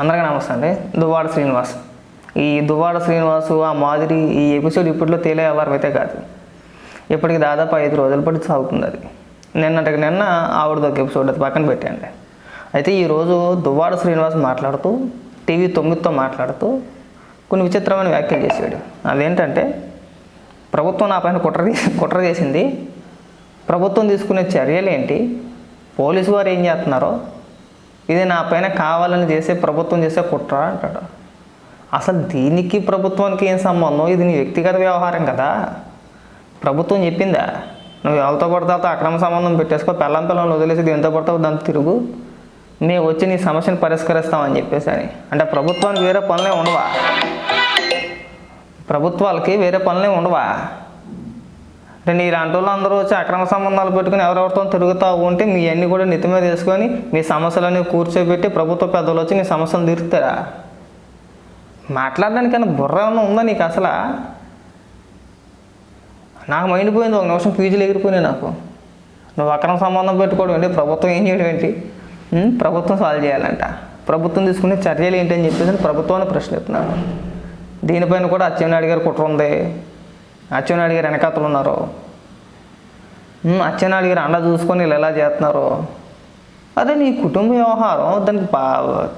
అందరికీ నమస్తే అండి. దువ్వాడ శ్రీనివాస్. ఈ దువ్వాడ శ్రీనివాసు ఆ మాదిరి ఈ ఎపిసోడ్ ఇప్పట్లో తేలే వ్యవహారం అయితే కాదు. ఇప్పటికి దాదాపు ఐదు రోజుల పాటు సాగుతుంది అది. నిన్నటికి నిన్న ఆవిడది ఒక ఎపిసోడ్ అది పక్కన పెట్టండి అయితే ఈరోజు దువ్వాడ శ్రీనివాస్ మాట్లాడుతూ టీవీ తొమ్మిదితో మాట్లాడుతూ కొన్ని విచిత్రమైన వ్యాఖ్యలు చేశాడు. అదేంటంటే ప్రభుత్వం నా పైన కుట్ర కుట్ర చేసింది. ప్రభుత్వం తీసుకునే చర్యలు ఏంటి పోలీసు వారు ఏం చేస్తున్నారో? ఇది నా పైన కావాలని చేసే ప్రభుత్వం చేసే కుట్ర అంటాడు. అసలు దీనికి ప్రభుత్వానికి ఏం సంబంధం? ఇది నీ వ్యక్తిగత వ్యవహారం కదా. ప్రభుత్వం చెప్పిందా? నువ్వు ఎవరితో పడితే అక్రమ సంబంధం పెట్టేసుకో పెళ్ళం పిల్లలు వదిలేసి దీంతో పడతావు దాంతో తిరుగు. మేము వచ్చి నీ సమస్యను పరిష్కరిస్తామని చెప్పేసి అని అంటే ప్రభుత్వానికి వేరే పనులే ఉండవా? ప్రభుత్వాలకి వేరే పనులే ఉండవా? అంటే నీ ఇలాంటి వాళ్ళు అందరూ వచ్చి అక్రమ సంబంధాలు పెట్టుకుని ఎవరెవరితో తిరుగుతూ ఉంటే మీ అన్ని కూడా నెత్తి మీద వేసుకొని మీ సమస్యలన్నీ కూర్చోబెట్టి ప్రభుత్వ పెద్దలు వచ్చి నీ సమస్యలు తీరుతారా? మాట్లాడడానికైనా బుర్ర ఏమన్నా ఉందా నీకు అసలు? నాకు మైండ్ పోయింది ఒక నిమిషం ఫీజులు ఎగిరిపోయినాయి నాకు. నువ్వు అక్రమ సంబంధం పెట్టుకోవడం ఏంటి? ప్రభుత్వం ఏం చేయడం ఏంటి? ప్రభుత్వం సాల్వ్ చేయాలంట. ప్రభుత్వం తీసుకునే చర్యలు ఏంటి అని చెప్పేసి ప్రభుత్వాన్ని ప్రశ్నిస్తున్నాను. దీనిపైన కూడా అచ్చెన్నాయుడు గారు కుట్ర ఉంది. అచ్చెన్నాయుడు గారు వెనకాతలు ఉన్నారు. అచ్చెన్నాయుడు గారు అండ చూసుకొని వీళ్ళు ఎలా చేస్తున్నారు? అదే నీ కుటుంబ వ్యవహారం. దానికి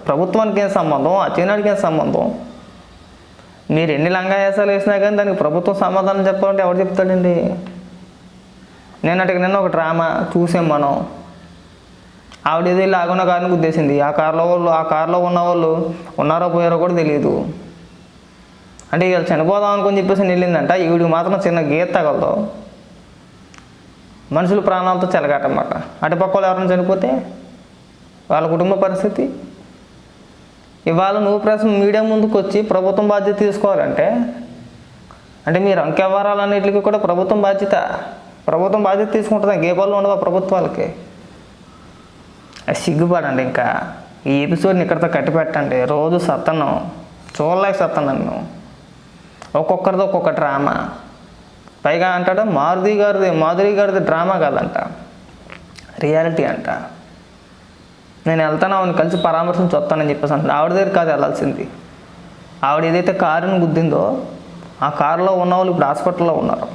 ప్రభుత్వానికి ఏం సంబంధం? అచ్చెన్నాయుడికి ఏం సంబంధం? మీరు ఎన్ని లంగాయాసాలు వేసినా కానీ దానికి ప్రభుత్వం సమాధానం చెప్పాలంటే ఎవరు చెప్తాడండి? నిన్నటికి నిన్న ఒక డ్రామా చూసాం మనం. ఆవిడ ఏదో లాగున్న కారుని గుద్దేసింది. ఆ కారులో వాళ్ళు ఆ కారులో ఉన్న వాళ్ళు ఉన్నారో పోయారో కూడా తెలియదు. అంటే వీళ్ళు చనిపోదాం అనుకుని చెప్పేసి వెళ్ళిందంట. ఈవిడికి మాత్రం చిన్న గీత తగలదు. మనుషులు ప్రాణాలతో చెలగాటమాట అటుపక్క వాళ్ళు ఎవరైనా చనిపోతే వాళ్ళ కుటుంబ పరిస్థితి? ఇవాళ నువ్వు ప్రశ్న మీడియా ముందుకు వచ్చి ప్రభుత్వం బాధ్యత తీసుకోవాలంటే అంటే మీరు అంక వ్యవహారాలన్నింటికి కూడా ప్రభుత్వం బాధ్యత. ప్రభుత్వం బాధ్యత తీసుకుంటుంది. ఏ పనులు ఉండవా ప్రభుత్వాలకి. సిగ్గుపడండి ఇంకా. ఈ ఎపిసోడ్ని ఇక్కడితో కట్టి పెట్టండి రోజు సత్తనం. చూడలేక సత్తనం నువ్వు ఒక్కొక్కరిది ఒక్కొక్క డ్రామా. పైగా అంటాడు మారుతి గారిది మాధురి గారిది డ్రామా కాదంట. రియాలిటీ అంట. నేను వెళ్తాను ఆవిడని కలిసి పరామర్శించి వస్తానని చెప్పేసి అంటే ఆవిడ దగ్గర కాదు వెళ్ళాల్సింది ఆవిడ ఏదైతే కారుని గుద్దిందో ఆ కారులో ఉన్న వాళ్ళు ఇప్పుడు హాస్పిటల్లో ఉన్నారు.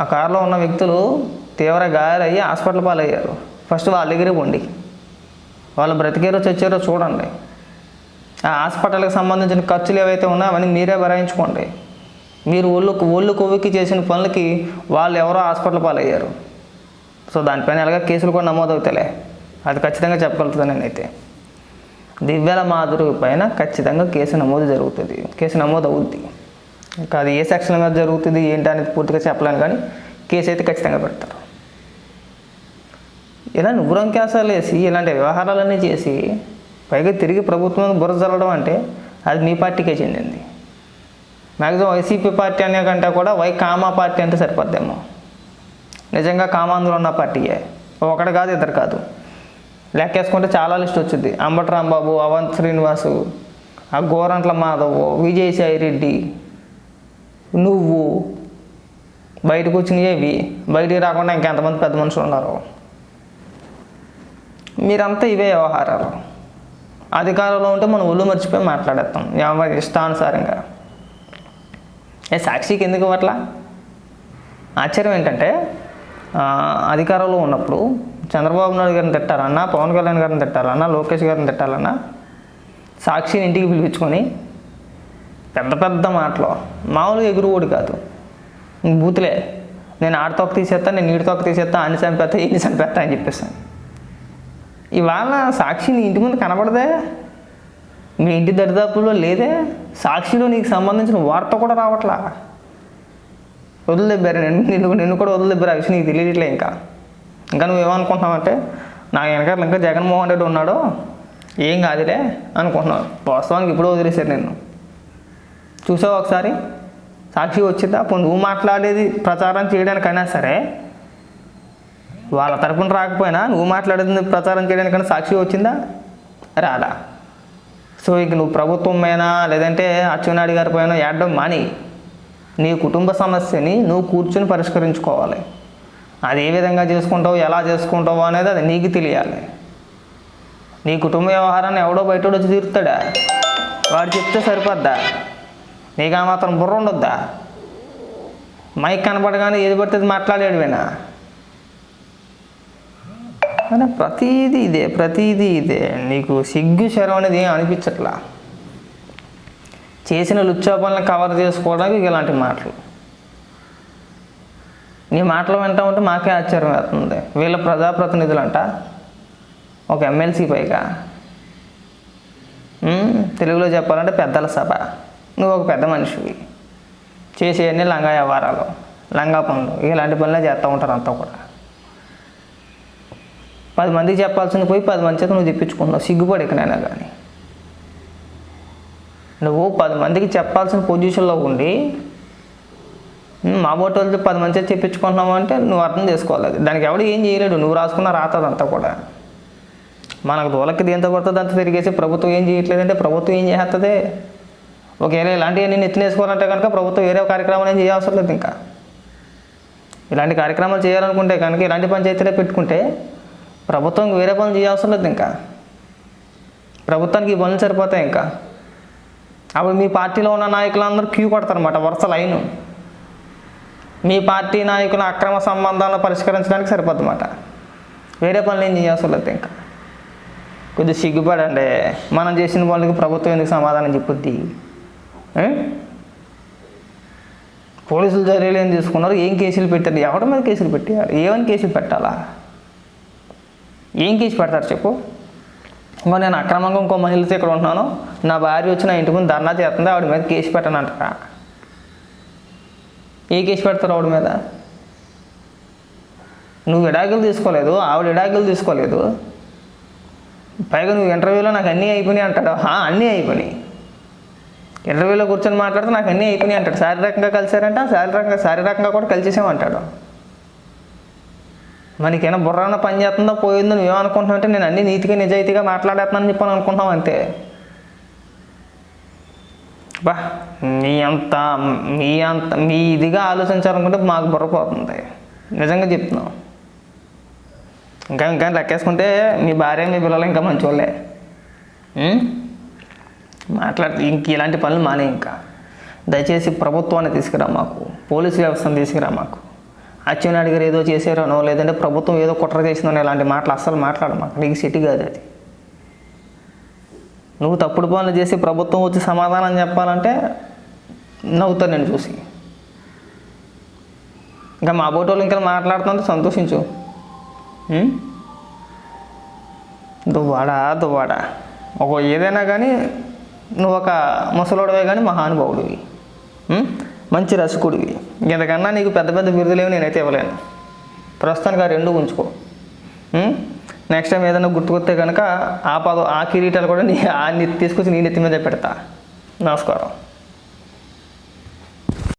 ఆ కారులో ఉన్న వ్యక్తులు తీవ్ర గాయాలయ్యి హాస్పిటల్ పాలయ్యారు. ఫస్ట్ వాళ్ళ దగ్గరే ఉండి. వాళ్ళు బ్రతికేరో చచ్చారో చూడండి. ఆ హాస్పిటల్కి సంబంధించిన ఖర్చులు ఏవైతే ఉన్నాయో అవన్నీ మీరే భరాయించుకోండి మీరు ఒళ్ళు ఒళ్ళు కొవ్వుకి చేసిన పనులకి వాళ్ళు ఎవరో హాస్పిటల్ పాలయ్యారు. సో దానిపైన ఎలాగ కేసులు కూడా నమోదవుతాయిలే అది ఖచ్చితంగా చెప్పగలుగుతాను నేనైతే. దివ్యాల మాధురి పైన ఖచ్చితంగా కేసు నమోదు జరుగుతుంది. కేసు నమోదు అవుద్ది ఇంకా అది ఏ సెక్షన్ మీద జరుగుతుంది ఏంటి అనేది పూర్తిగా చెప్పలేను కానీ కేసు అయితే ఖచ్చితంగా పెడతారు. ఇలా నువ్వురంకేసాలు వేసి ఇలాంటి వ్యవహారాలన్నీ చేసి పైగా తిరిగి ప్రభుత్వం బుర్ర చల్లడం అంటే అది మీ పార్టీకే చెందింది. మ్యాక్సిమం వైసీపీ పార్టీ అనే కంటే కూడా వై కామా పార్టీ అంటే సరిపోద్దేమో. నిజంగా కామాంధ్రులు ఉన్న పార్టీయే. ఒకటి కాదు ఇద్దరు కాదు. లెక్కేసుకుంటే చాలా లిస్ట్ వచ్చింది అంబటరాంబాబు అవంత్ శ్రీనివాసు ఆ గోరంట్ల మాధవ్ విజయసాయి రెడ్డి నువ్వు బయటకు వచ్చినవి బయటికి రాకుండా ఇంకెంతమంది పెద్ద మనుషులు ఉన్నారు? మీరంతా ఇవే వ్యవహారాలు. అధికారంలో ఉంటే మనం ఒళ్ళు మర్చిపోయి మాట్లాడేస్తాం. ఎవరి ఇష్టానుసారంగా. ఏ సాక్షికి ఎందుకు అట్లా ఆశ్చర్యం ఏంటంటే అధికారంలో ఉన్నప్పుడు చంద్రబాబు నాయుడు గారిని తిట్టాలన్నా పవన్ కళ్యాణ్ గారిని తిట్టాలన్నా లోకేష్ గారిని తిట్టాలన్నా సాక్షిని ఇంటికి పిలిపించుకొని పెద్ద పెద్ద మాటలు. మామూలుగా ఓడి కాదు. బూతులే. నేను ఆడ తీసేస్తా నేను నీటి తీసేస్తా అన్ని చంపేస్తా ఇన్ని చంపేస్తా అని చెప్పేస్తాను ఇవాళ సాక్షి నీ ఇంటి ముందు కనపడదే మీ ఇంటి దరిదాపుల్లో లేదే? సాక్షిలో నీకు సంబంధించిన వార్త కూడా రావట్లా? వదిలిదెబ్బారు నేను నిన్ను నిన్ను కూడా వదిలిదెబ్బారు ఆ విషయం నీకు తెలియట్లే ఇంకా. ఇంకా నువ్వేమనుకుంటున్నావంటే నా వెనకాల ఇంకా జగన్మోహన్ రెడ్డి ఉన్నాడు? ఏం కాదులే అనుకుంటున్నావు వాస్తవానికి ఇప్పుడు వదిలేశారు నిన్ను. చూసావు ఒకసారి? సాక్షి వచ్చిందా? అప్పుడు నువ్వు మాట్లాడేది ప్రచారం చేయడానికైనా సరే వాళ్ళ తరపున రాకపోయినా నువ్వు మాట్లాడేది ప్రచారం చేయడానికైనా సాక్షి వచ్చిందా? రాలా. సో ఇక నువ్వు ప్రభుత్వం పైన లేదంటే అచ్చెన్నాయుడు గారి పైన ఏడడం మాని నీ కుటుంబ సమస్యని నువ్వు కూర్చొని పరిష్కరించుకోవాలి. అది ఏ విధంగా చేసుకుంటావు ఎలా చేసుకుంటావు అనేది అది నీకు తెలియాలి. నీ కుటుంబ వ్యవహారాన్ని ఎవడో బయట వచ్చి తీరుతాడా? వాడు చెప్తే సరిపోద్దా? నీకు ఆ మాత్రం బుర్ర ఉండొద్దా? మైక్ కనపడగానే ఏది పడితే అది మాట్లాడాడు వినా అలా ప్రతీది ఇదే ప్రతీది ఇదే. నీకు సిగ్గు శరం అనేది ఏం అనిపించట్లా? చేసిన లుచ్చా కవర్ చేసుకోవడానికి ఇలాంటి మాటలు. నీ మాటలు వింటా ఉంటే మాకే ఆశ్చర్యం వేస్తుంది. వీళ్ళ ప్రజాప్రతినిధులంట ఒక ఎమ్మెల్సీ పైగా. తెలుగులో చెప్పాలంటే పెద్దల సభ. నువ్వు ఒక పెద్ద మనిషివి. చేసేవన్నీ లంగా వ్యవహారాలు లంగా పనులు ఇలాంటి పనులే చేస్తూ ఉంటారు అంతా కూడా. పది మందికి చెప్పాల్సింది పోయి పది మంది చేత నువ్వు తెప్పించుకుంటున్నావు. సిగ్గుపడి ఎక్కడైనా కానీ. నువ్వు పది మందికి చెప్పాల్సిన పొజిషన్లో ఉండి మా బోటోళ్ళతో పది మంది చేత చెప్పించుకుంటున్నావు అంటే నువ్వు అర్థం చేసుకోవాలి. దానికి ఎవడు ఏం చేయలేడు. నువ్వు రాసుకున్న రాతదంతా కూడా. మనకు దూలకి దేంతో పడుతుంది అంత తిరిగేసి ప్రభుత్వం ఏం చేయట్లేదంటే ప్రభుత్వం ఏం చేస్తుంది? ఒకవేళ ఇలాంటివన్నీ నెత్తినేసుకోవాలంటే కనుక ప్రభుత్వం వేరే కార్యక్రమాలు ఏం చేయవసరం లేదు ఇంకా. ఇలాంటి కార్యక్రమాలు చేయాలనుకుంటే కనుక ఇలాంటి పంచాయతీలే పెట్టుకుంటే ప్రభుత్వం వేరే పనులు చేయాల్సిన లేదు ఇంకా. ప్రభుత్వానికి ఈ పనులు సరిపోతాయి ఇంకా. అప్పుడు మీ పార్టీలో ఉన్న నాయకులందరూ క్యూ కొడతారనమాట వరుస లైను. మీ పార్టీ నాయకుల అక్రమ సంబంధాలను పరిష్కరించడానికి సరిపోతుందన్నమాట వేరే పనులు ఏం చేయవసరం లేదు ఇంకా. కొద్దిగా సిగ్గుపడండి మనం చేసిన వాళ్ళకి ప్రభుత్వం ఎందుకు సమాధానం చెప్పుద్ది? పోలీసులు చర్యలు ఏం తీసుకున్నారు? ఏం కేసులు పెట్టారు? ఎవరి మీద కేసులు పెట్టారు? ఏమని కేసులు పెట్టాలా? ఏం కేసు పెడతారు చెప్పు? మరి నేను అక్రమంగా ఇంకో మహిళతో ఇక్కడ ఉంటున్నాను. నా భార్య వచ్చి నా ఇంటి ముందు ధర్నా చేస్తుంది ఆవిడ మీద కేసు పెట్టను అంటారా ఏ కేసు పెడతారు ఆవిడ మీద? నువ్వు విడాకులు తీసుకోలేదు ఆవిడ విడాకులు తీసుకోలేదు. పైగా నువ్వు ఇంటర్వ్యూలో నాకు అన్నీ అయిపోయినాయి అంటాడు. "హా, అన్నీ అయిపోయినాయి. ఇంటర్వ్యూలో కూర్చొని మాట్లాడితే నాకు అన్నీ అయిపోయినాయి అంటాడు. శారీరకంగా కలిసారంట శారీరకంగా శారీరకంగా కూడా కలిసేసామంటాడు. మనకేమైనా బుర్రాన పని చేస్తుందో పోయిందో నువ్వేమనుకుంటున్నావు అంటే నేను అన్ని నీతిగా నిజాయితీగా మాట్లాడేస్తున్నానని చెప్పని అనుకుంటున్నావు అంతే. బా మీ అంత మీ అంత మీ ఇదిగా ఆలోచించాలనుకుంటే మాకు బుర్ర పోతుంది. నిజంగా చెప్తున్నాం ఇంకా ఇంకా లెక్కేసుకుంటే మీ భార్య మీ పిల్లలు ఇంకా మంచోళ్ళే. ఉం? ఇంక ఇలాంటి పనులు మానే ఇంకా. దయచేసి ప్రభుత్వాన్ని తీసుకురా మాకు. పోలీసు వ్యవస్థను తీసుకురా మాకు. అచ్చెన్నాయుడు గారు ఏదో చేశారనో లేదంటే ప్రభుత్వం ఏదో కుట్ర చేసిందనో ఇలాంటి మాటలు అస్సలు మాట్లాడు నీకు సిటీ కాదు అది. నువ్వు తప్పుడు పనులు చేసి ప్రభుత్వం వచ్చి సమాధానం చెప్పాలంటే నవ్వుతాను నేను చూసి. ఇంకా మా బోటి వాళ్ళు ఇంకా మాట్లాడుతుంటే సంతోషించు. దువ్వాడా దువ్వాడా? ఒక ఏదైనా కానీ నువ్వు ఒక ముసలోడవే కానీ మహానుభావుడివి. మంచి రసకుడివి. ఇంతకన్నా నీకు పెద్ద పెద్ద బిరుదులేవి నేనైతే ఇవ్వలేను. ప్రస్తుతానికి ఆ రెండు ఉంచుకో. నెక్స్ట్ టైం ఏదైనా గుర్తుకొస్తే కనుక ఆ పద ఆ కిరీటాలు కూడా నీ ఆ నెత్తి తీసుకొచ్చి నీ నెత్తి మీద పెడతా. నమస్కారం.